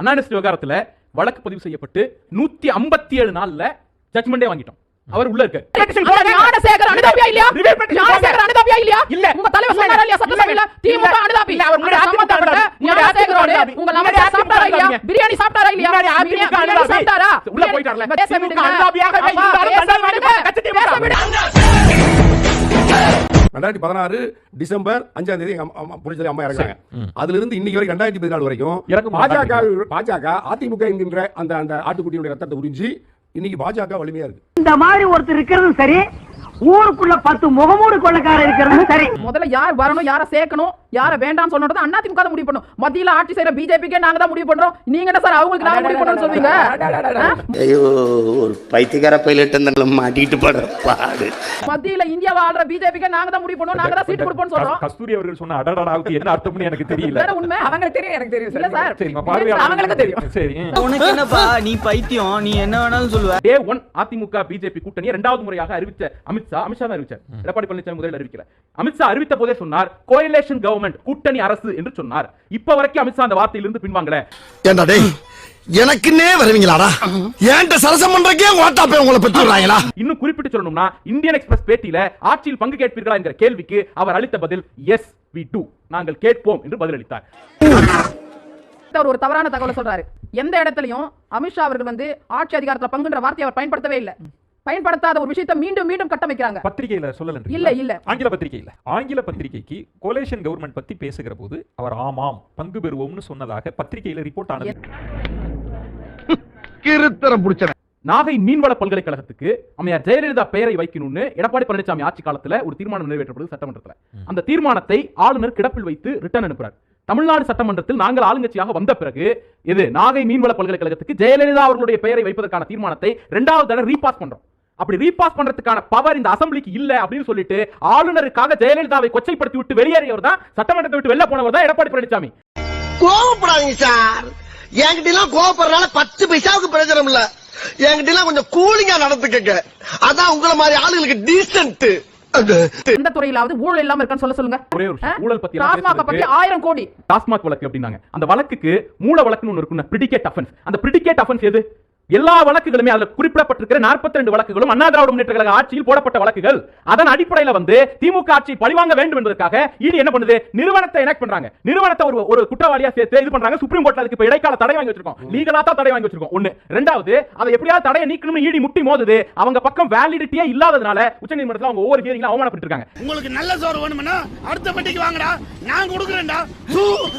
அனானிஸ்ட் விவகாரத்துல வழக்கு பதிவு செய்யப்பட்டு நூத்தி ஐம்பத்தி ஏழு நாள்ல ஜட்மெண்டே வாங்கிட்டோம். அவர் உள்ள இருக்காரு. பிரியாணி சாப்பிட்டாரா இல்லையா. சாப்பிட்டாரா? உள்ள போயிட்டார்ல. ரெண்டாயிரத்தி பதினாறு டிசம்பர் அஞ்சாம் தேதி எங்க அம்மா- அம்மா புரிஞ்சது அம்மா இறங்குறாங்க. அதுல இருந்து இன்னைக்கு வரைக்கும் ரெண்டாயிரத்தி பதினாலு வரைக்கும் பாஜக பாஜக அதிமுக என்கின்ற அந்த அந்த ஆட்டுக்குட்டியுடைய ரத்தத்தை உறிஞ்சி இன்னைக்கு பாஜக வலிமையா இருக்கு. இந்த மாதிரி ஒருத்தர் இருக்கிறதும் சரி ஊருக்குள்ள பத்து முகமூடு கொள்ளக்காரர் இருக்கிறதும் சரி. முதல்ல யார் வரணும் யார சேர்க்கணும்? யார வேண்டாம்னு சொன்னது அண்ணா திமுக முடிவு பண்ணும். மத்தியில ஆட்சி செய்யற பிஜேபிக்கே நாங்க தான் முடிவு பண்றோம். நீங்க என்ன சார் அவங்களுக்கு நாங்க முடிவு பண்ணணும்னு சொல்வீங்க ஆ? ஐயோ ஒரு பைத்தியக்கார பைலட் மாட்டிக்கிட்டு படுற பாடு. மத்தியில இந்தியாவை ஆள்ற பிஜேபிக்கே நாங்க தான் முடிவு பண்ணுவோம் நாங்க தான் சீட் கொடுப்போம்னு சொல்றோம். கஸ்தூரி அவர்கள் சொன்ன அடடாவுக்கு என்ன அர்த்தம்னு எனக்கு தெரியல. வேற உண்மை? அவங்களுக்கு தெரியும் எனக்கு தெரியும் இல்ல சார். பார்வையாளர் அவங்களுக்கு தெரியும். சரி. உனக்கு என்னப்பா? நீ பைத்தியம். நீ என்ன வேணாலும் சொல்லுவ. டே ஒன் அதிமுக பிஜேபி கூட்டணி இரண்டாவது முறையாக அறிவிச்ச அமித்ஷா. அமித்ஷா தான் அறிவிச்சார். எடப்பாடி பழனிசாமி முதலில் அறிவிக்கல. அமித்ஷா அறிவித்த போதே சொன்னார் கோயலேஷன் கவர்மெண்ட் கூட்டணி அரசு என்று சொன்னார். இப்ப வரைக்கும் அமித்ஷா அந்த வார்த்தையிலிருந்து பின்வாங்கல. ஏண்டா டேய் எனக்குன்னே வருவீங்களாடா? ஏன்ட்ட சரசம் பண்றக்கே ஓட்டா போய் உங்களை பெற்று விடுறாங்களா? இன்னும் குறிப்பிட்டு சொல்லணும்னா இந்தியன் எக்ஸ்பிரஸ் பேட்டியில ஆட்சியில் பங்கு கேட்பீர்களா என்கிற கேள்விக்கு அவர் அளித்த பதில் எஸ் வி டு நாங்கள் கேட்போம் என்று பதிலளித்தார். அவர் ஒரு தவறான தகவலை சொல்றாரு. எந்த இடத்துலயும் அமித்ஷா அவர்கள் வந்து ஆட்சி அதிகாரத்துல பங்குன்ற வார்த்தையை அவர் பயன்படுத்தவே இல்ல. பயன்படுத்தாத ஒரு விஷயத்தை மீண்டும் மீண்டும் கட்டமைக்கிறாங்க. பத்திரிகையில சொல்லல இல்ல, இல்ல. ஆங்கில பத்திரிகையில. ஆங்கில பத்திரிகைக்கு கோலேஷன் கவர்மெண்ட் பத்தி பேசுகிற போது அவர் ஆமாம் பங்கு பெறுவோம்னு சொன்னதாக பத்திரிகையில ரிப்போர்ட் ஆனது. கிருத்தரம் புடிச்ச நாகை மீன்வள பல்கலைக்கழகத்துக்கு அம்மையார் ஜெயலலிதா பெயரை வைக்கணும்னு எடப்பாடி பழனிசாமி ஆட்சி காலத்துல ஒரு தீர்மானம் நிறைவேற்றப்படுது சட்டமன்றத்துல. அந்த தீர்மானத்தை ஆளுநர் கிடப்பில் வைத்து ரிட்டர்ன் அனுப்புறார். தமிழ்நாடு சட்டமன்றத்தில் நாங்கள் ஆளுங்கட்சியாக வந்த பிறகு இது நாகை மீன்வள பல்கலைக்கழகத்துக்கு ஜெயலலிதா அவர்களுடைய பெயரை வைப்பதற்கான தீர்மானத்தை இரண்டாவது தடவை ரீபாஸ் பண்றோம். அப்படி ரீபாஸ் பண்றதுக்கான பவர் இந்த அசம்பிளிக்கு இல்ல அப்படின்னு சொல்லிட்டு ஆளுநருக்காக ஜெயலலிதாவை கொச்சைப்படுத்தி விட்டு வெளியேறியவர் தான் சட்டமன்றத்தை விட்டு வெளில போனவர் தான் எடப்பாடி பழனிசாமி கோவப்படாதீங்க சார். என்கிட்ட எல்லாம் கோவப்படுறதுனால பத்து பைசாவுக்கு பிரயோஜனம் இல்ல. என்கிட்ட எல்லாம் கொஞ்சம் கூலிங்கா நடந்துக்கங்க. அதான் உங்களை மாதிரி ஆளுங்களுக்கு டீசென்ட் எந்த துறையிலாவது ஊழல் இல்லாம இருக்கான்னு சொல்ல சொல்லுங்க. ஒரே ஒரு? ஊழல் பத்தி டாஸ்மாக பத்தி ஆயிரம் கோடி. டாஸ்மாக் வழக்கு அப்படின்னாங்க அந்த வழக்குக்கு மூல வழக்குன்னு ஒன்று இருக்குன்னு பிரிடிகேட் அஃபென்ஸ் அந்த பிரிடிகேட் அஃபென்ஸ் எது? எல்லா வழக்குகளுமே அதுல குறிப்பிடப்பட்டிருக்கிற 42 வழக்குகளும் அண்ணா திராவிட முன்னேற்ற கழக ஆட்சியில் போடப்பட்ட வழக்குகள். அதன் அடிப்படையில வந்து திமுக ஆட்சி பழிவாங்க வேண்டும் என்பதற்காக இடி என்ன பண்ணுது? நிறுவனத்தை எனக்ட் பண்றாங்க. நிறுவனத்தை ஒரு ஒரு குற்றவாளியா சேர்த்து இது பண்றாங்க. சுப்ரீம் கோர்ட்ல அதுக்கு இப்ப இடைக்கால தடை வாங்கி வச்சிருக்கோம். லீகலா தான் தடை வாங்கி வச்சிருக்கோம். ஒண்ணு. ரெண்டாவது அதை எப்படியாவது தடையை நீக்கணும்னு ஈடி முட்டி மோதுது. அவங்க பக்கம் வேலிடிட்டியே இல்லாததுனால உச்சநீதிமன்றத்தில் அவங்க ஒவ்வொரு ஹியரிங்ல அவமானப்பட்டு இருக்காங்க உங்களுக்கு நல்ல சோறு வேணும்னா அடுத்த பெட்டிக்கு வாங்கடா. நான் கொடுக்குறேன்டா.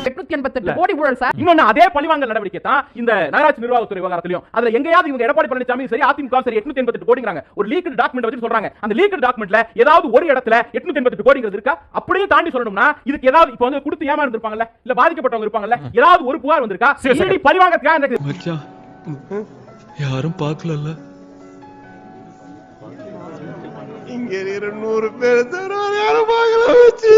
எட்நூத்தி எண்பத்தெட்டு கோடி ஊழல் சார். இன்னொன்னு அதே பழிவாங்கல் நடவடிக்கை தான் இந்த நகராட்சி நிர்வாகத்துறை விவகாரத்திலையும் அதுல எங்கேயாவது இவங்க எடப்பாடி பழனிசாமி சரி அதிமுக சரி எட்நூத்தி எண்பத்தி கோடிங்கிறாங்க. ஒரு லீக்கல் டாக்குமெண்ட் வச்சு சொல்றாங்க. அந்த லீக்கல் டாக்குமெண்ட்ல ஏதாவது ஒரு இடத்துல எட்நூத்தி எண்பத்தி கோடிங்கிறது இருக்கா? அப்படியே தாண்டி சொல்லணும்னா இதுக்கு ஏதாவது இப்போ வந்து கொடுத்து ஏமாந்து இருப்பாங்கல்ல இல்ல பாதிக்கப்பட்டவங்க இருப்பாங்கல்ல? ஏதாவது ஒரு புகார் வந்திருக்கா? இந்த மச்சான் யாரும் பார்க்கலல்ல. இங்க இருக்கிற நூறு பேர் தவிர யாரும் பார்க்கல வச்சு.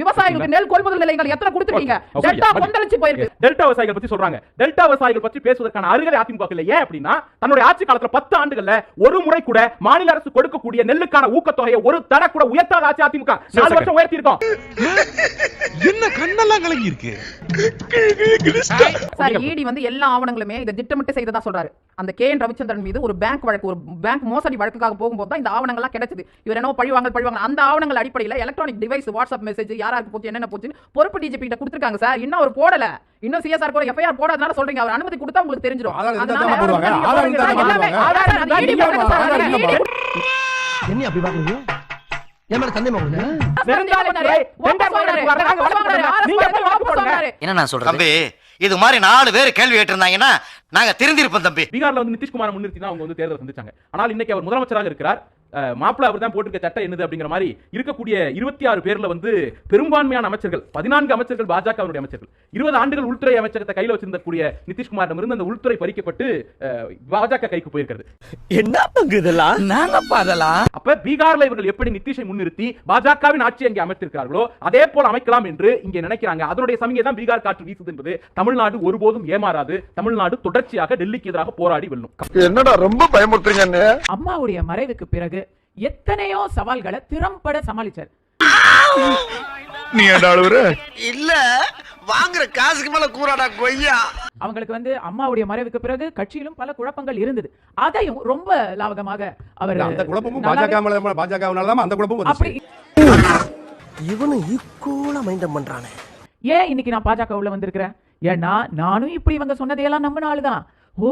விவசாயிகளுக்கு நெல் கொள்முதல் நிலையங்கள் எத்தனை கொடுத்துருக்கீங்க? டெல்டா. கொந்தளிச்சு போயிருக்கு. டெல்டா விவசாயிகள் பத்தி சொல்றாங்க. டெல்டா விவசாயிகள் பத்தி பேசுவதற்கான அருகதை அதிமுக இல்ல. ஏன் அப்படின்னா தன்னுடைய ஆட்சி காலத்துல பத்து ஆண்டுகள்ல ஒரு முறை கூட மாநில அரசு கொடுக்கக்கூடிய நெல்லுக்கான ஊக்கத்தொகையை ஒரு தட கூட உயர்த்தாத ஆட்சி அதிமுக. நாலு. வருஷம் உயர்த்தி இருக்கோம் என்ன கண்ணெல்லாம் கலங்கி இருக்கு சார் இடி வந்து எல்லா ஆவணங்களுமே இதை திட்டமிட்டு செய்ததா சொல்றாரு. அந்த கே என் ரவிச்சந்திரன் மீது ஒரு பேங்க் வழக்கு ஒரு பேங்க் மோசடி வழக்குக்காக போகும்போது தான் இந்த ஆவணங்கள்லாம் கிடைச்சது. இவர் என்ன பழிவாங்க பழிவாங்க அந்த ஆவணங்கள் அடிப்படையில் எலக்ட்ரானிக் டிவைஸ் வாட்ஸ்அப் மெசேஜ் யாராருக்கு போச்சு என்னென்ன போச்சு பொறுப்பு டிஜிபி கிட்ட கொடுத்துருக்காங்க சார். இன்னும் அவர் போடல. இன்னும் சிஎஸ்ஆர் கூட எஃப்ஐஆர் போடாதனால சொல்றீங்க. அவர் அனுமதி கொடுத்தா உங்களுக்கு தெரிஞ்சிடும். என்ன அப்படி பாக்குறீங்க? இது மாதிரி நாலு பேர் கேள்வி கேட்டிருந்தாங்கன்னா நாங்க திருந்திருப்போம் தம்பி. பீகார்ல வந்து நிதிஷ்குமார் முன்னிறுத்தி அவங்க வந்து தேர்தல் சந்திச்சாங்க. ஆனால் இன்னைக்கு அவர் முதலமைச்சராக இருக்கிறார். மாப்பிள்ளை அவர் தான் போட்டிருக்க சட்டம் என்னது அப்படிங்கிற மாதிரி இருக்கக்கூடிய இருபத்தி ஆறு பேர்ல வந்து பெரும்பான்மையான அமைச்சர்கள் பதினான்கு அமைச்சர்கள் பாஜகவினுடைய அமைச்சர்கள் இருபது ஆண்டுகள் உள்துறை அமைச்சகத்தை கையில வச்சிருந்தக்கூடிய நிதிஷ்குமாரிடமிருந்து அந்த உள்துறை பறிக்கப்பட்டு பாஜக கைக்கு போயிருக்கிறது. என்ன பங்கு இதெல்லாம்? நாங்க பாதலாம் அப்ப பீகார்ல இவர்கள் எப்படி நிதிஷை முன்னிறுத்தி பாஜகவின் ஆட்சி அங்கே அமைத்திருக்கிறார்களோ அதே போல அமைக்கலாம் என்று இங்கே நினைக்கிறாங்க. அதனுடைய சமயம் தான் பீகார் காற்று வீசுது என்பது தமிழ்நாடு ஒருபோதும் ஏமாறாது. தமிழ்நாடு தொடர்ச்சியாக டெல்லிக்கு எதிராக போராடி வெல்லும். என்னடா ரொம்ப பயமுறுத்துறீங்க அம்மாவுடைய மறைவுக்கு பிறகு எத்தனையோ சவால்களை திறம்பட சமாளிச்சார். நீ இல்ல வாங்குற காசுக்கு மேல கூறாடா கொய்யா. அவங்களுக்கு வந்து அம்மாவுடைய மறைவுக்கு பிறகு கட்சியிலும் பல குழப்பங்கள் இருந்தது. அதையும் ரொம்ப லாவகமாக அவர் அந்த குழப்பமும் பாஜக பாஜகவினால தான் அந்த குழப்பமும் அப்படி வந்துச்சு. இவனு ஈக்குவலா மைண்டம் பண்றானே. ஏன் இன்னைக்கு நான் பாஜக உள்ள வந்திருக்கிறேன்? ஏன்னா நானும் இப்படி இவங்க சொன்னதையெல்லாம் நம்பின ஆளுதான். ஓ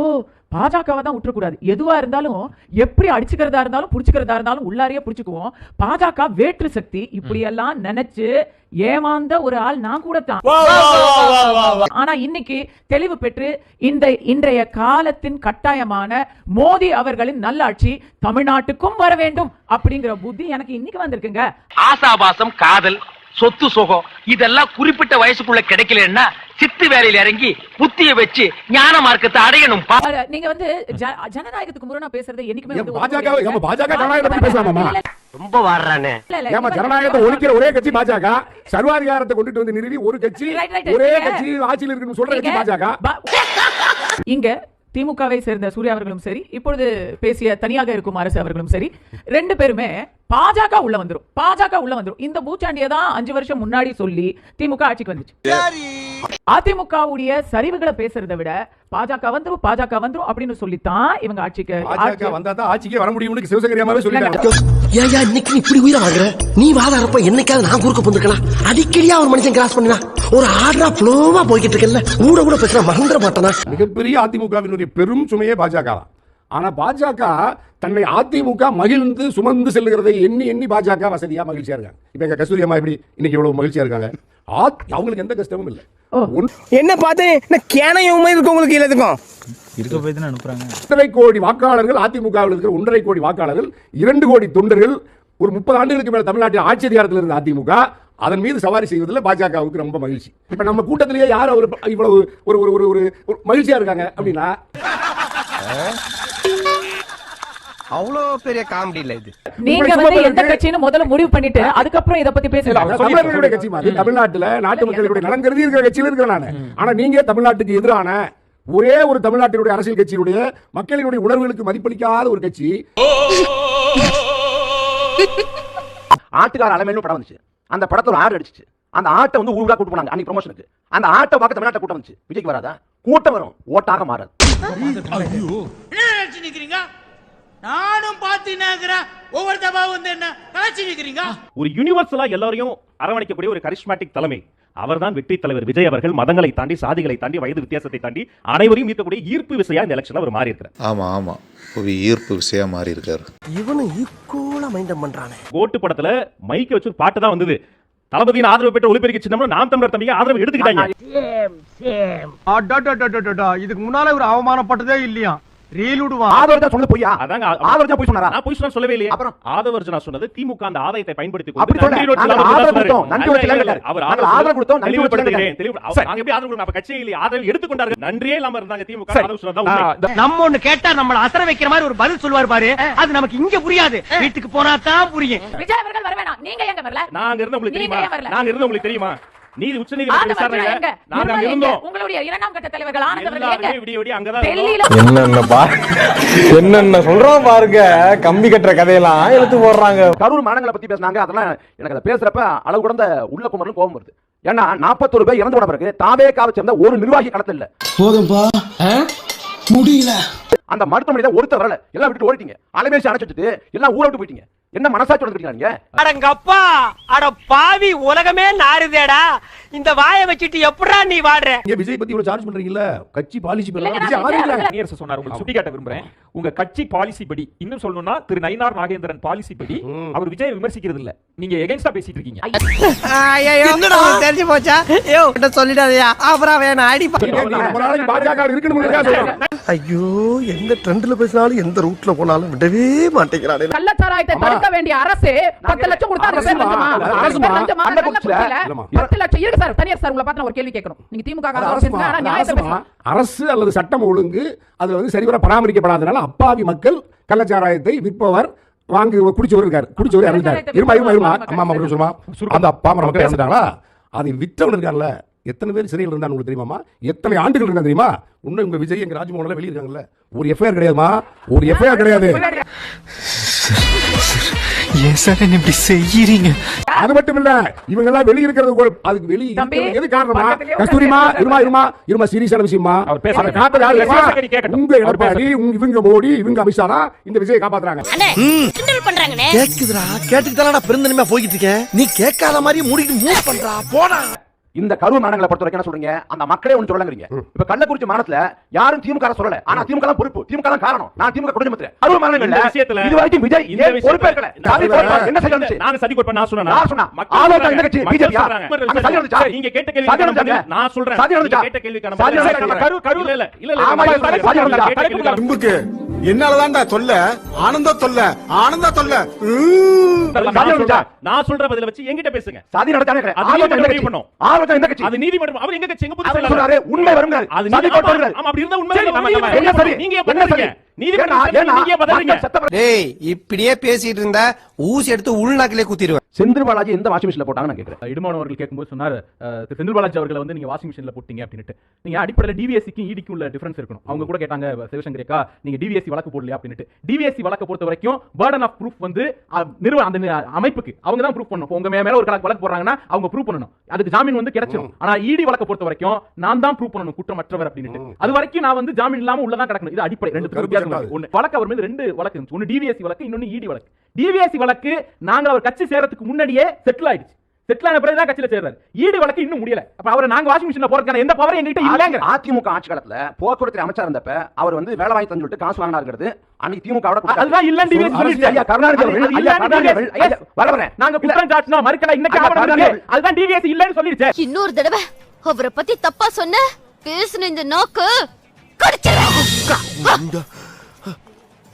பாஜகவை தான் விட்டுறக்கூடாது எதுவா இருந்தாலும் எப்படி அடிச்சுக்கிறதா இருந்தாலும் புடிச்சுக்கிறதா இருந்தாலும் உள்ளாரையே புடிச்சுக்குவோம். பாஜக வேற்று சக்தி இப்படி எல்லாம் நினைச்சு ஏமாந்த ஒரு ஆள் நான் கூட தான். ஆனா இன்னைக்கு தெளிவு பெற்று இந்த இன்றைய காலத்தின் கட்டாயமான மோடி அவர்களின் நல்லாட்சி தமிழ்நாட்டுக்கும் வர வேண்டும் அப்படிங்கிற புத்தி எனக்கு இன்னைக்கு வந்திருக்குங்க. ஆசாபாசம் காதல் சொத்து சுகம் இதெல்லாம் குறிப்பிட்ட வயசுக்குள்ள கிடைக்கலன்னா சித்து வேலையில இறங்கி புத்திய வச்சு ஞான மார்க்கத்தை அடையணும். நீங்க வந்து ஜனநாயகத்துக்கு முரணா பேசுறது என்னைக்குமே பாஜக பாஜக. ஜனநாயகத்தை பத்தி பேசலாமாமா? இல்ல, ரொம்ப வாடுறானே. ஏமா ஜனநாயகத்தை ஒழிக்கிற ஒரே கட்சி பாஜக. சர்வாதிகாரத்தை கொண்டுட்டு வந்து நிறுவி ஒரு கட்சி ஒரே கட்சி ஆட்சியில் இருக்குன்னு சொல்ற கட்சி பாஜக. இங்க திமுகவை சேர்ந்த சூர்யா அவர்களும் சரி இப்பொழுது பேசிய தனியாக இருக்கும் அரசு அவர்களும் சரி ரெண்டு பேருமே பாஜக உள்ள வந்துரும். பாஜக உள்ள வந்துரும். இந்த பூச்சாண்டியை தான் அஞ்சு வருஷம் முன்னாடி சொல்லி திமுக ஆட்சிக்கு வந்துச்சு. அதிமுகவுடைய சரிவுகளை பேசுறதை விட பாஜக வந்துரும் பாஜக வந்துரும் அப்படின்னு சொல்லித்தான் இவங்க ஆட்சிக்கு பாஜக வந்தா தான் ஆட்சிக்கே வர முடியும்னு சிவசங்கரி அம்மாவே சொல்லிட்டாங்க. ஏயா இன்னைக்கு நீ இப்படி உயிரை வாங்குற நீ வாதாரப்ப என்னைக்காவது நான் குறுக்க போந்துக்கலாம் அடிக்கடியா ஒரு மனுஷன் கிராஸ் பண்ணினா ஒரு ஆர்டரா ஃப்ளோவா போய்கிட்டு இருக்கல ஊட கூட பேசுனா மறந்துட மாட்டானா? மிகப்பெரிய அதிமுகவினுடைய பெரும் சுமையே பாஜக தான் ஆனா பாஜக தன்னை அதிமுக மகிழ்ந்து சுமந்து செல்லுகிறதை எண்ணி எண்ணி பாஜக வசதியா மகிழ்ச்சியா இருக்காங்க. இப்ப எங்க கஸ்தூரி அம்மா எப்படி இன்னைக்கு எவ்வளவு மகிழ்ச்சியா இருக்காங்க? அவங்களுக்கு எந்த கஷ்டமும் இல்லை. என்ன பார்த்து நான் கேனையும் இருக்கு உங்களுக்கு எல்லாத்துக்கும்? இருக்க போய் தானே அனுப்புறாங்க. ஒன்றரை கோடி வாக்காளர்கள் அதிமுகவில் இருக்கிற ஒன்றரை கோடி வாக்காளர்கள் இரண்டு கோடி தொண்டர்கள் ஒரு முப்பது ஆண்டுகளுக்கு மேல தமிழ்நாட்டில் ஆட்சி அதிகாரத்தில் இருந்த அதிமுக அதன் மீது சவாரி செய்வதில் பாஜகவுக்கு ரொம்ப மகிழ்ச்சி. இப்ப நம்ம கூட்டத்திலேயே யார் ஒரு இவ்வளவு ஒரு ஒரு ஒரு ஒரு ஒரு மகிழ்ச்சியா இருக்காங்க அப்படின்னா அவ்வளோ பெரிய காமெடி இல்ல இது. நீங்க வந்து எந்த கட்சின்னு முதல்ல முடிவு பண்ணிட்டு அதுக்கப்புறம் இத பத்தி பேசலாம் தமிழர்களுடைய கட்சி மாதிரி தமிழ்நாட்டுல நாட்டு மக்களுடைய நலன் கருதி இருக்கிற கட்சியில் இருக்கிறேன் நானு. ஆனா நீங்க தமிழ்நாட்டுக்கு எதிரான ஒரே ஒரு தமிழ்நாட்டினுடைய அரசியல் கட்சியினுடைய மக்களினுடைய உணர்வுகளுக்கு மதிப்பளிக்காத ஒரு கட்சி. ஆட்டுக்கார அலமேலும் படம் வந்துச்சு. அந்த படத்துல ஒரு ஆடு அடிச்சிச்சு. அந்த ஆட்டை வந்து ஊருடா கூட்டு போனாங்க அன்னைக்கு ப்ரொமோஷனுக்கு அந்த ஆட்டை பார்க்க தமிழ்நாட்டை கூட்டம் வந்துச்சு. விஜய்க்கு வராதா? கூட்டம் வரும். ஓட்டாக மாறாது. நானும் பாத்தீங்கன்னா ஒவ்வொரு தபா வந்து என்ன கலாச்சி நிக்கிறீங்க ஒரு யூனிவர்சலா எல்லாரையும் அரவணைக்கக்கூடிய ஒரு கரிஸ்மாட்டிக் தலைமை. அவர்தான் வெற்றி தலைவர் விஜய் அவர்கள் மதங்களை தாண்டி சாதிகளை தாண்டி வயது வித்தியாசத்தை தாண்டி அனைவரையும் ஈர்க்கக்கூடிய ஈர்ப்பு விசையா இந்த எலெக்ஷன்ல அவர் மாறி இருக்கிறார் ஆமா ஆமா. ஒரு ஈர்ப்பு விஷயமா மாறி இருக்காரு இவனு ஈக்குவலா மைண்டம் பண்றானே. கோட்டு படத்துல மைக்க வச்சு ஒரு பாட்டு தான் வந்தது. தளபதியின் ஆதரவு பெற்ற ஒளிபெருக்கி சின்னம்னு நாம் தமிழர் தம்பிங்க ஆதரவு எடுத்துக்கிட்டாங்க. இதுக்கு முன்னால ஒரு அவமானப்பட்டதே இல்லையா ரீல் விடுவான் ஆதரவு தான் சொன்னது பொய்யா? அதாங்க ஆதரவு போய் சொன்னாரா? நான் போய் சொன்னா சொல்லவே இல்லையே. அப்புறம்? ஆதரவு நான் சொன்னது திமுக அந்த ஆதாயத்தை பயன்படுத்தி கொண்டு. நன்றி ஆதரவு. கொடுத்தோம், நன்றி. அவர் ஆதரவு கொடுத்தோம், நன்றி. தெளிவு-. நாங்க எப்படி ஆதரவு? நம்ம கட்சியே இல்லையே, ஆதரவு எடுத்துக்கொண்டார்கள் நன்றியே இல்லாம இருந்தாங்க திமுக ஆதரவு சொன்னது. நம்ம ஒண்ணு கேட்டா நம்மள அசர வைக்கிற மாதிரி ஒரு பதில் சொல்லுவார் பாரு. அது நமக்கு இங்க புரியாது. வீட்டுக்கு போனா தான் புரியும். விஜய் அவர்கள் வர வேணாம். நீங்க எங்க வரல? நாங்க இருந்த உங்களுக்கு நீங்க தெரியுமா? நாங்க இருந்த உங்களுக்கு தெரியுமா? நீதி உச்ச நீதிமன்ற ஆனந்தவர்கள் விசாரணையில எங்க? நாங்க அங்க நிர்மலா எங்க? இருந்தோம். உங்களுடைய இரண்டாம் கட்ட தலைவர்கள் ஆனந்தவர்கள் எல்லாருமே எங்க? விடிய விடிய அங்கதான் என்னென்ன பா என்னென்ன சொல்றோம் பாருங்க. கம்பி கட்டுற கதையெல்லாம் எடுத்து போடுறாங்க. கரூர் மானங்களை பத்தி பேசினாங்க. அதெல்லாம் எனக்கு அதை பேசுறப்ப அளவு கடந்த உள்ள குமரலும் கோபம் வருது. ஏன்னா நாற்பத்தொரு பேர் இறந்து போன பிறகு தாவே காவ சேர்ந்த ஒரு நிர்வாகி களத்தில் இல்ல. போதும்பா முடியல. அந்த மருத்துவமனை ஒருத்தர் வரல. எல்லாம் விட்டு ஓடிட்டீங்க. அலைபேசி அணைச்சு வச்சுட்டு எல்லாம் ஊரை விட்டு போயிட்டீங்க. என்ன மனசாட்சி வந்துட்டீங்க அடங்கப்பா அட பாவி உலகமே நாறுதேடா. இந்த வாயை வச்சுட்டு எப்படா நீ வாடுற? நீங்க விஜய் பத்தி இவ்வளவு சார்ஜ் பண்றீங்கல்ல? கட்சி பாலிசி இல்லைங்க, விஜய் நீரச சொன்னார் உங்களுக்கு சுட்டிக்காட்ட விரும்புறேன். உங்க கட்சி பாலிசி படி இன்னும் சொல்லணும்னா திரு நயினார் நாகேந்திரன் பாலிசி படி அவர் விஜய் விமர்சிக்கிறது இல்ல. நீங்க எகென்ஸ்டா பேசிட்டு இருக்கீங்க. தெரிஞ்சு போச்சா? யோ கிட்ட சொல்லிடாதயா? அப்புறம் வேணா அடி ஐயோ எந்த ட்ரெண்ட்ல பேசினாலும் எந்த ரூட்ல போனாலும் விடவே மாட்டேங்கிறானே. கள்ளச்சாராயத்தை தடுக்க வேண்டிய அரசு பத்து லட்சம் கொடுத்தா ஒரு கேள்வி கேட்கணும். நீங்க திமுக அது அது. அரசு அல்லது சட்டம் ஒழுங்கு அதுல வந்து சரிவர பராமரிக்கப்படாதனால அப்பாவி மக்கள் கள்ளச்சாராயத்தை விற்பவர் வாங்கி குடிச்சவர் இருக்காரு. குடிச்சவர் இறந்துட்டாரு. இருமா இருமா இருமா. அம்மா அம்மா சொல்லுமா. அந்த பாமர மக்கள் இறந்துட்டாங்களா? அதை விற்றவன் இருக்கான்ல. எத்தனை பேர் சிறையில் இருந்தான்னு உங்களுக்கு தெரியுமாமா எத்தனை ஆண்டுகள் இருந்தா தெரியுமா? இன்னும் உங்க விஜய் எங்க ராஜ்மோகன்ல வெளிய இருக்காங்கல்ல. ஒரு எஃப்ஐஆர் கிடையாதுமா? ஒரு எஃப்ஐஆர் கிடையாது. ஏன் சார் என்ன இப்படி செய்யறீங்க? அது மட்டும் இல்ல இவங்க எல்லாம் வெளிய இருக்கிறது அதுக்கு வெளிய எது காரணமா கஸ்தூரிமா இருமா இருமா இருமா சீரியஸான விஷயமா அவர் பேச- அதை காப்பது யாரு. உங்க எடப்பாடி இவங்க மோடி இவங்க அமித்ஷா இந்த விஷயம் காப்பாத்துறாங்க. கேக்குதுடா கேட்டுக்கு தானடா பெருந்தனிமையா போய்கிட்டு இருக்கேன். நீ கேட்காத மாதிரி மூடிட்டு மூவ் பண்றா போடா. இந்த கரூர் மாநிலங்களை பொறுத்த வரைக்கும் என்ன சொல்றீங்க அந்த மக்களே ஒன்று சொல்லங்கிறீங்க இப்ப கள்ளக்குறிச்சி மாநிலத்துல யாரும் திமுக சொல்லல ஆனா திமுக தான் பொறுப்பு திமுக தான் காரணம் நான் திமுக குடிமத்திர கரூர் மாநிலங்கள்ல இந்த விஷயத்துல- இது வரைக்கும் விஜய் இந்த பொறுப்பேற்கல என்ன செய்ய வந்துச்சு நாங்க சதி கோட்பாடு நான் சொன்னேனா? யார் சொன்னா? மக்கள் ஆலோசனை கட்சி? சொல்றாங்க. அங்க சதி நடந்துச்சா? நீங்க கேட்ட கேள்வி சதி நடந்துச்சா? நான் சொல்றேன் சதி? நீங்க கேட்ட? சொல்றேன். கரூர் கரூர் இல்ல இல்ல ஆமா, சதி இல்ல, என்னாலதான்டா தொல்ல? ஆனந்த தொல்ல. ஆனந்த தொல்ல. நான் சொல்ற பதில வச்சு என்கிட்ட பேசுங்க. சாதி நீதிமன்றம் கட்சி? பண்ணும். ஆலோசனை எந்த கட்சி? அது நீதிமன்றம். அவர் எங்க கட்சி எங்க செயலாளர். சொல்றாரு, உண்மை வருங்கிறாரு. அது நீதி- ஆமா, அப்படி இருந்தா உண்மை நீங்க என்ன இப்படியே பேசிட்டு இருந்தா ஊசி எடுத்து உள்நாக்கிலே குத்திடுவேன். செந்தில் பாலாஜி எந்த வாஷிங் மிஷின்ல போட்டாங்கன்னு நான் கேக்குறேன். இடுமான் அவர்கள் கேட்கும்போது சொன்னார் திரு செந்தில் பாலாஜி அவர்களை வந்து நீங்க வாஷிங் மிஷின்ல போட்டீங்க அப்படின்ட்டு நீங்க அடிப்படையில் டிவிஎஸ்சிக்கும் ஈடிக்கும் உள்ள டிஃபரன்ஸ் இருக்கணும். அவங்க கூட கேட்டாங்க சிவசங்கரி அக்கா நீங்க டிவிஎஸ்சி வழக்கு போடலையா? அப்படின்ட்டு டிவிஎஸ்சி வழக்கு பொறுத்த வரைக்கும் பேர்டன் ஆஃப் ப்ரூஃப் வந்து அஹ், நிறுவனம் அந்த அமைப்புக்கு. அவங்க தான் ப்ரூஃப் பண்ணணும். உங்க மே- மேல ஒரு கணக்கு வழக்கு போடுறாங்கன்னா அவங்க ப்ரூவ் பண்ணணும். அதுக்கு ஜாமீன் வந்து கிடைச்சிரும். ஆனா இடி வழக்க பொறுத்த வரைக்கும் நான் தான் ப்ரூவ் பண்ணணும் குற்றமற்றவர் அப்படின்ட்டு அது வரைக்கும் நான் வந்து ஜாமீன் இல்லாம உள்ளதான் கிடக்கணும். இது அடிப்படை. ரெண்டு ஒண்ணு வழக்கு அவர் மீது ரெண்டு வழக்கு இருந்துச்சு. ஒன்னு டிவிஎஸ்சி வழக்கு இன்னொன்னு இடி வழக்கு. டிவிஎஸ்சி வழக்கு நாங்க அவர் கட்சி சேரத்துக்கு முன்னாடியே செட்டில் ஆயிடுச்சு. செட்டில் ஆன பிறகு தான் கட்சியில சேர்றாரு. ஈடு வழக்கு இன்னும் முடியல. அப்ப அவரை நாங்க வாஷிங் மிஷின்ல போறதுக்கான எந்த பவரும் எங்ககிட்ட இல்லங்க அதிமுக ஆட்சி காலத்துல போக்குவரத்து அமைச்சர் இருந்தப்ப அவர் வந்து வேலை வாங்கி தந்து சொல்லிட்டு காசு வாங்கினாருங்கிறது அன்னைக்கு திமுக அதுதான் சொல்லிடுச்சு. ஐயா கருணாநிதி. நாங்க குற்றம் சாட்டினோம் மறுக்கல இன்னைக்கு. அதுதான் டிவிஎஸ்சி இல்லன்னு சொல்லிடுச்சு. இன்னொரு தடவை அவரை பத்தி தப்பா சொன்ன பேசுன இந்த நாக்கு கடிச்சிடும்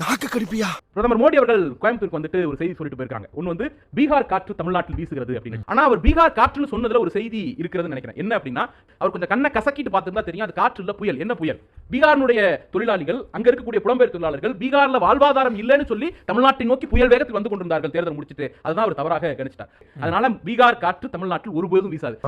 நாக்கு கடிப்பியா பிரதமர் மோடி அவர்கள் கோயம்புத்தூருக்கு வந்துட்டு ஒரு செய்தி சொல்லிட்டு போயிருக்காங்க. ஒன்னு வந்து பீகார் காற்று தமிழ்நாட்டில் வீசுகிறது அப்படின்னு. ஆனா அவர் பீகார் காற்றுன்னு சொன்னதுல ஒரு செய்தி இருக்கிறதுன்னு நினைக்கிறேன். என்ன அப்படின்னா அவர் கொஞ்சம் கண்ணை கசக்கிட்டு பார்த்திருந்தா தெரியும். அது காற்று இல்ல புயல். என்ன புயல்? பீகாரினுடைய தொழிலாளிகள் அங்க இருக்கக்கூடிய புலம்பெயர் தொழிலாளர்கள் பீகார்ல வாழ்வாதாரம் இல்லைன்னு சொல்லி தமிழ்நாட்டை நோக்கி புயல் வேகத்தில் வந்து கொண்டிருந்தார்கள் தேர்தல் முடிச்சிட்டு. அதுதான் அவர் தவறாக கணிச்சிட்டார். அதனால பீகார் காற்று தமிழ்நாட்டில் ஒருபோதும் வீசாது.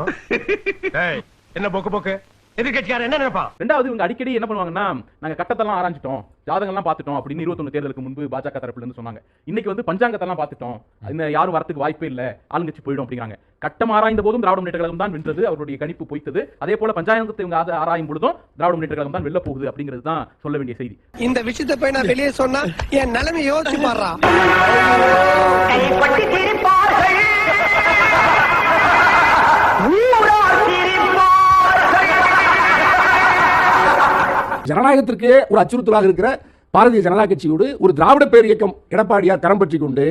என்ன போக்கு போக்கு? எதிர்கட்சியார் என்ன நினைப்பான் ரெண்டாவது இவங்க அடிக்கடி என்ன பண்ணுவாங்கன்னா நாங்க கட்டத்தெல்லாம் ஆராய்ச்சிட்டோம் ஜாதகம்லாம் பார்த்துட்டோம் அப்படின்னு இருபத்தொன்னு தேர்தலுக்கு முன்பு பாஜக தரப்புல இருந்து சொன்னாங்க. இன்னைக்கு வந்து பஞ்சாங்கத்தெல்லாம் பார்த்துட்டோம். இன்னும் யாரும் வரத்துக்கு வாய்ப்பே இல்ல. ஆளுங்கட்சி போயிடும் அப்படிங்கிறாங்க. கட்டம் ஆராய்ந்த போதும் திராவிட முன்னேற்ற கழகம் தான் வென்றது அவருடைய கணிப்பு பொய்த்தது. அதே போல பஞ்சாங்கத்தை இவங்க ஆராயும் பொழுதும் திராவிட முன்னேற்ற கழகம் தான் வெல்ல போகுது அப்படிங்கிறது தான் சொல்ல வேண்டிய செய்தி. இந்த விஷயத்தை போய் நான் வெளியே சொன்னா என் நிலைமை யோசிச்சு பாடுறா ஜனநாயகத்திற்கு ஒரு அச்சுறுத்தலாக இருக்கிற பாரதிய ஜனதா கட்சியோடு ஒரு திராவிட பேர் இயக்கம் எடப்பாடியார் கரம் பற்றி கொண்டு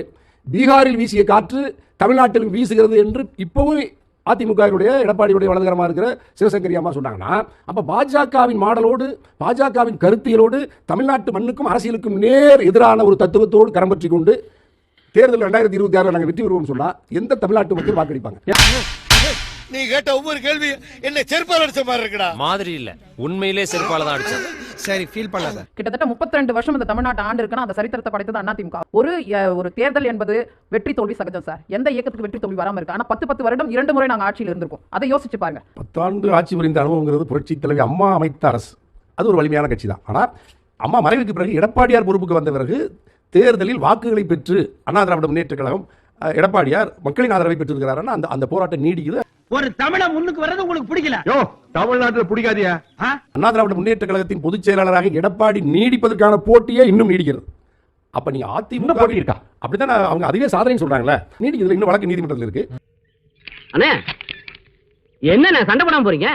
பீகாரில் வீசிய காற்று தமிழ்நாட்டிலும் வீசுகிறது என்று இப்பவும் அதிமுகவினுடைய எடப்பாடியுடைய வலதுகரமாக இருக்கிற சிவசங்கரி அம்மா சொன்னாங்கன்னா அப்போ பாஜகவின் மாடலோடு பாஜகவின் கருத்தியலோடு தமிழ்நாட்டு மண்ணுக்கும் அரசியலுக்கும் நேர் எதிரான ஒரு தத்துவத்தோடு கரம் பற்றி கொண்டு தேர்தல் ரெண்டாயிரத்தி இருபத்தி ஆறில் நாங்கள் வெற்றி பெறுவோம் சொன்னால் எந்த தமிழ்நாட்டு மக்கள் வாக்களிப்பாங்க? நீ கேட்ட ஒவ்வொரு கேள்வி என்ன செருப்பால் அடிச்ச மாதிரி இருக்குடா. மாதிரி இல்ல. உண்மையிலே செருப்பால தான் அடிச்சேன். சரி ஃபீல் பண்ணாத. கிட்டத்தட்ட 32 வருஷம் இந்த தமிழ்நாட்டு ஆண்டு இருக்குன்னா அந்த சரித்திரத்தை படைத்தது அதிமுக ஒரு அஹ், ஒரு தேர்தல் என்பது வெற்றி தோல்வி சகஜம் சார். எந்த இயக்கத்துக்கு வெற்றி தோல்வி வராம இருக்கு? ஆனா பத்து பத்து வருடம் இரண்டு முறை நாங்க ஆட்சியில் இருந்திருக்கோம். அதை யோசிச்சு பாருங்க. பத்தாண்டு ஆட்சி புரிந்த அனுபவங்கிறது புரட்சி தலைவி அம்மா அமைத்த அரசு. அது ஒரு வலிமையான கட்சி தான். ஆனால் அம்மா மறைவுக்கு பிறகு எடப்பாடியார் பொறுப்புக்கு வந்த பிறகு தேர்தலில் வாக்குகளை பெற்று அண்ணா திராவிட முன்னேற்ற கழகம் எடப்பாடியார் மக்களின் ஆதரவை பெற்றிருக்கிறாருன்னா அந்த அந்த போராட்டம் நீடிக்குது. ஒரு தமிழ முன்னுக்கு வர்றது உங்களுக்கு பிடிக்கல. யோ தமிழ்நாட்டுல பிடிக்காதியா? அண்ணா திராவிட முன்னேற்ற கழகத்தின் பொதுச் செயலாளராக எடப்பாடி நீடிப்பதற்கான போட்டியே இன்னும் நீடிக்கிறது. அப்ப நீங்க அதிமுக போட்டி இருக்கா? அப்படிதான் அவங்க அதுவே சாதனை சொல்றாங்களே. நீடிக்கிறதுல இன்னும் வழக்கு நீதிமன்றத்தில் இருக்கு. அண்ணே என்ன சண்டை போடாம போறீங்க?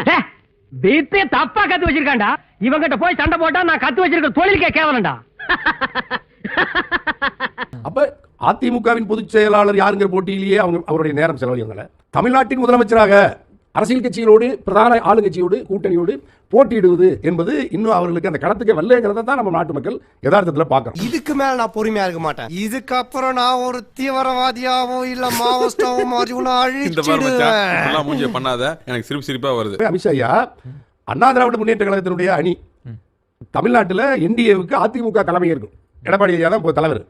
வீட்டே தப்பா கத்து வச்சிருக்காண்டா இவங்கிட்ட போய் சண்டை போட்டா நான் கத்து வச்சிருக்க தொழிலுக்கே கேவலண்டா அப்ப அதிமுகவின் பொதுச் செயலாளர் யாருங்கிற போட்டியிலேயே அவங்க அவருடைய நேரம் செலவழிந்தாங்க தமிழ்நாட்டின் முதலமைச்சராக அரசியல் கட்சிகளோடு பிரதான ஆளுங்கட்சியோடு கூட்டணியோடு போட்டியிடுவது என்பது இன்னும் அவர்களுக்கு அந்த கடத்துக்கு வரலங்கிறத தான் நம்ம நாட்டு மக்கள் யதார்த்தத்தில் பார்க்கறோம். இதுக்கு மேல நான் பொறுமையா இருக்க மாட்டேன். இதுக்கப்புறம் நான் ஒரு தீவிரவாதியாவோ இல்ல மாவோஸ்டாவோ மூஞ்சிய பண்ணாத. எனக்கு சிரிப்பு சிரிப்பா வருது. அமித்ஷா ஐயா அண்ணா திராவிட முன்னேற்ற கழகத்தினுடைய அணி. தமிழ்நாட்டில் என்டிஏவுக்கு அதிமுக தலைமை இருக்கும் எடப்பாடி ஐயா தான் இப்போ தலைவர்.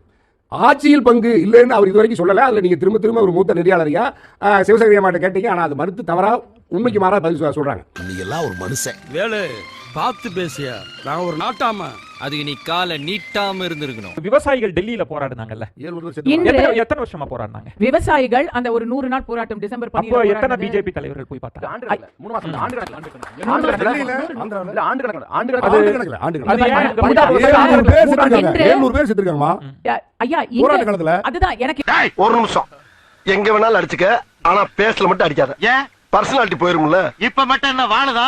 ஆட்சியில் பங்கு இல்லைன்னு அவர் இது வரைக்கும் சொல்லல. அதுல நீங்க திரும்ப திரும்ப ஒரு மூத்த நெறியாளரையா சிவசங்கரி அம்மாட்ட கேட்டீங்க. ஆனா அது மறுத்து தவறா உண்மைக்கு மாறா பதில் சொல்ல- சொல்றாங்க. நீ எல்லாம் ஒரு மனுஷன். வேலு பார்த்து பேசியா? நான் ஒரு நாட்டாம. அதுக்கு நீ காலை நீட்டாம இருந்திருக்கணும். விவசாயிகள் டெல்லியில போராடினாங்கல்ல. எத்தனை வருஷமா போராடினாங்க? விவசாயிகள் அந்த ஒரு நூறு நாள் போராட்டம் டிசம்பர் அப்போ எத்தனை பிஜேபி தலைவர்கள் போய் பார்த்தாங்க? அதுதான் எனக்கு ஒரு நிமிஷம். எங்க வேணாலும் அடிச்சுக்க ஆனா பேசல மட்டும் அடிக்காத. ஏன்? பர்சனாலிட்டி போயிரும்ல. இப்ப மட்டும் என்ன வாழுதா?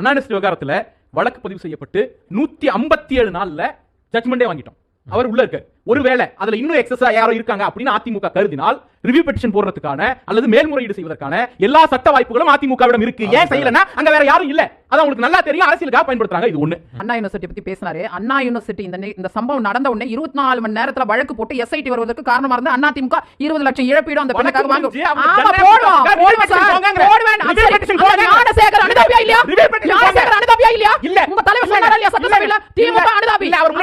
அண்ணாநிஸ்ட் விவகாரத்துல வழக்கு பதிவு செய்யப்பட்டு நூத்தி ஐம்பத்தி ஏழு நாள்ல ஜட்மெண்டே வாங்கிட்டோம். அவர் உள்ள இருக்காரு. ஒருவேளை அதுல இன்னும் எக்ஸஸா யாரோ இருக்காங்க அப்படின்னு அதிமுக கருதினால் ரிவ்யூ பெட்டிஷன் போடுறதுக்கான அல்லது மேல்முறையீடு செய்வதற்கான எல்லா சட்ட வாய்ப்புகளும் அதிமுகவிடம் இருக்கு. ஏன் செய்யலன்னா அங்க வேற யாரும் இல்ல. அது அவங்களுக்கு நல்லா தெரியும். அரசியலுக்காக பயன்படுத்துறாங்க. இது ஒண்ணு. அண்ணா யூனிவர்சிட்டி பத்தி பேசினாரு. அண்ணா யூனிவர்சிட்டி இந்த சம்பவம் நடந்த உடனே இருபத்தி நாலு மணி நேரத்துல வழக்கு போட்டு எஸ்ஐடி வருவதற்கு காரணமா இருந்து அண்ணா திமுக இருபது லட்சம் இழப்பீடு அந்த வழக்கு பெண்ணுக்காக வாங்க? இல்ல. உங்க தலைவர். சொன்னாரா இல்லையா? சட்டசபையில? திமுக. அனுதாபி. இல்ல, அவர்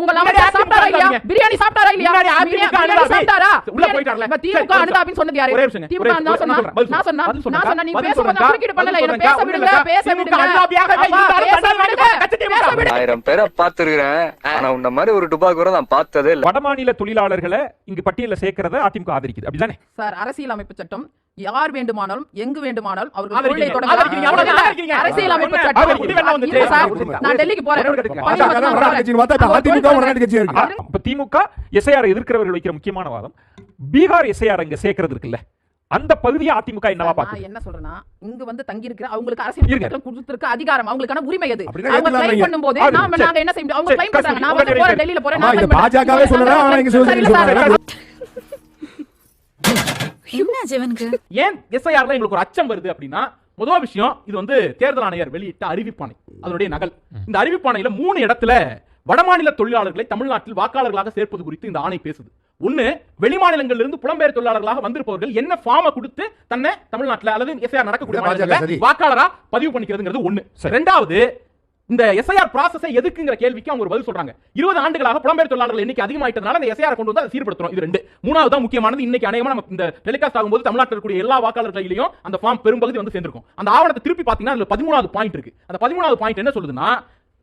உங்க சாப்பிட்டாரா இல்லையா? பிரியாணி சாப்பிட்டாரா இல்லையா? பிரியாணி. சாப்பிட்டாரா? உள்ள போயிட்டார்ல. திமுக சொன்னது யாரு? திமுக நான். சொன்னா- நான் சொன்னா-. நான் சொன்னா பண்ணல. என்ன பேச. விடுங்க, பேச விடுங்க. அனுதாபியாக பேச விடுங்க. ஆயிரம் பேரை ஆனா உன்ன மாதிரி ஒரு டுபாக்கூரை நான் பார்த்ததே இல்ல வடமாநில தொழிலாளர்களை இங்கு பட்டியல சேர்க்கிறத அதிமுக ஆதரிக்குது அப்படிதானே சார் அரசியல் அமைப்பு சட்டம் யார் வேண்டுமானாலும் எங்கு வேண்டுமானாலும் அவர்கள். அரசியல் அமைப்பு. நான் டெல்லிக்கு போறேன். திமுக எஸ்ஐஆர் எதிர்க்கிறவர்கள் வைக்கிற முக்கியமான வாதம் பீகார் எஸ்ஐஆர் இங்க சேர்க்கிறது இருக்குல்ல அந்த பகுதியை அதிமுக என்னவா நான் பாக்குது என்ன சொல்றேன்னா இங்க வந்து தங்கி இருக்கிற அவங்களுக்கு அரசியல் கொடுத்திருக்க அதிகாரம் அவங்களுக்கான உரிமை அது அவங்க கிளைம். பண்ணும்போது நாம. நாங்க என்ன செய்ய அவங்க கிளைம் பண்றாங்க. நான் உங்க வந்து டெல்லி போறேன். டெல்லியில போறேன் நான். பாஜகவே ஆனா இங்க. என்ன ஜெவனுக்கு ஏன் எஸ்ஐஆர்ல எங்களுக்கு ஒரு அச்சம் வருது அப்படின்னா முதல் விஷயம் இது வந்து தேர்தல் ஆணையர் வெளியிட்ட அறிவிப்பாணை அதனுடைய நகல். இந்த அறிவிப்பாணையில மூணு இடத்துல வடமாநில தொழிலாளர்களை தமிழ்நாட்டில் வாக்காளர்களாக சேர்ப்பது குறித்து இந்த ஆணை பேசுது. ஒண்ணு வெளிமாநிலங்களிலிருந்து இருந்து புலம்பெயர் தொழிலாளர்களாக வந்திருப்பவர்கள் என்ன ஃபார்மை கொடுத்து தன்னை தமிழ்நாட்டில் அல்லது எஸ்ஐஆர் நடக்கக்கூடிய. வாக்காளரா பதிவு பண்ணிக்கிறதுங்கிறது ஒண்ணு. ரெண்டாவது இந்த எஸ்ஐஆர் ப்ராசஸை எதுக்குங்கிற கேள்விக்கு அவங்க ஒரு பதில் சொல்றாங்க. இருபது ஆண்டுகளாக புலம்பெயர் தொழிலாளர்கள் எண்ணிக்கை அதிகமாயிட்டதுனால இந்த எஸ்ஐஆர் கொண்டு வந்து அதை சீர்படுத்தணும் இது ரெண்டு. மூணாவது தான் முக்கியமானது. இன்னைக்கு அநேகமா நம்ம இந்த டெலிகாஸ்ட் ஆகும்போது தமிழ்நாட்டில் இருக்கக்கூடிய எல்லா வாக்காளர் கையிலையும் அந்த ஃபார்ம் பெரும்பகுதி வந்து சேர்ந்திருக்கும். அந்த ஆவணத்தை திருப்பி பாத்தீங்கன்னா அதுல பதிமூணாவது பாயிண்ட் இருக்கு. அந்த பதிமூணாவது பாயிண்ட் என்ன சொல்லுதுன்னா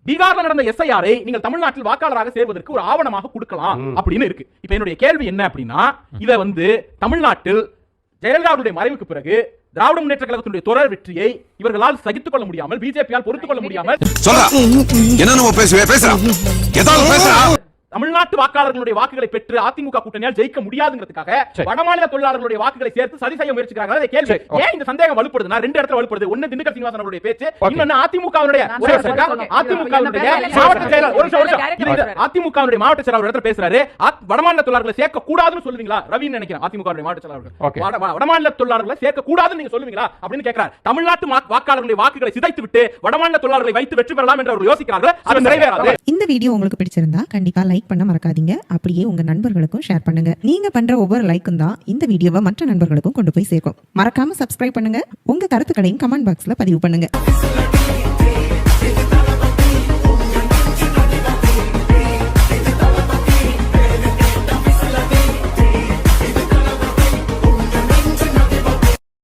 பீகார்ல நடந்த எஸ்ஐஆரை நீங்கள் தமிழ்நாட்டில் வாக்காளராக சேர்வதற்கு ஒரு ஆவணமாக கொடுக்கலாம் அப்படின்னு இருக்கு. இப்ப என்னுடைய கேள்வி என்ன அப்படின்னா இதை வந்து தமிழ்நாட்டில் ஜெயலலிதாவுடைய மறைவுக்கு பிறகு திராவிட முன்னேற்ற கழகத்தினுடைய தொடர் வெற்றியை இவர்களால் சகித்துக் கொள்ள முடியாமல் பிஜேபியால் பொறுத்துக் கொள்ள முடியாமல் தமிழ்நாட்டு வாக்காளர்களுடைய வாக்குகளை பெற்று அதிமுக கூட்டணியால் ஜெயிக்க முடியாதுங்கிறதுக்காக. வடமாநில தொழிலாளர்களுடைய வாக்குகளை சேர்த்து சதி செய்ய முயற்சிக்கிறாங்க. அதை கேள்வி. ஏன் இந்த சந்தேகம் வலுப்படுதுன்னா ரெண்டு இடத்துல வலுப்படுது. ஒண்ணு திண்டுக்கல் சீனிவாசன் அவருடைய பேச்சு. இன்னொன்னு அதிமுகவுடைய. அதிமுகவுடைய மாவட்ட செயலர் ஒரு நிமிஷம். அதிமுகவுடைய மாவட்ட செயலர் ஒரு இடத்துல பேசுறாரு. வடமாநில தொழிலாளர்களை சேர்க்க கூடாதுன்னு சொல்லுவீங்களா? ரவின்னு நினைக்கிறேன் அதிமுகவுடைய மாவட்ட வட- வடமாநில தொழிலாளர்களை சேர்க்க கூடாதுன்னு நீங்க சொல்லுவீங்களா? அப்படின்னு கேட்கிறார் தமிழ்நாட்டு வாக்காளர்களுடைய வாக்குகளை சிதைத்து விட்டு வடமாநில தொழிலாளர்களை வைத்து வெற்றி பெறலாம் என்று அவர் யோசிக்கிறார்கள். அது நிறைவேறாது. இந்த வீடியோ உங்களுக்கு பிடிச்சிருந்தா கண்டிப்பா லைக் பண்ண மறக்காதீங்க. அப்படியே உங்க நண்பர்களுக்கும் ஷேர் பண்ணுங்க. நீங்க பண்ற ஒவ்வொரு லைக்கும் தான் இந்த வீடியோவை மற்ற நண்பர்களுக்கும் கொண்டு போய் சேர்க்கும். மறக்காம சப்ஸ்கிரைப் பண்ணுங்க. உங்க கருத்துக்களையும் கமெண்ட் பாக்ஸ்ல பதிவு பண்ணுங்க.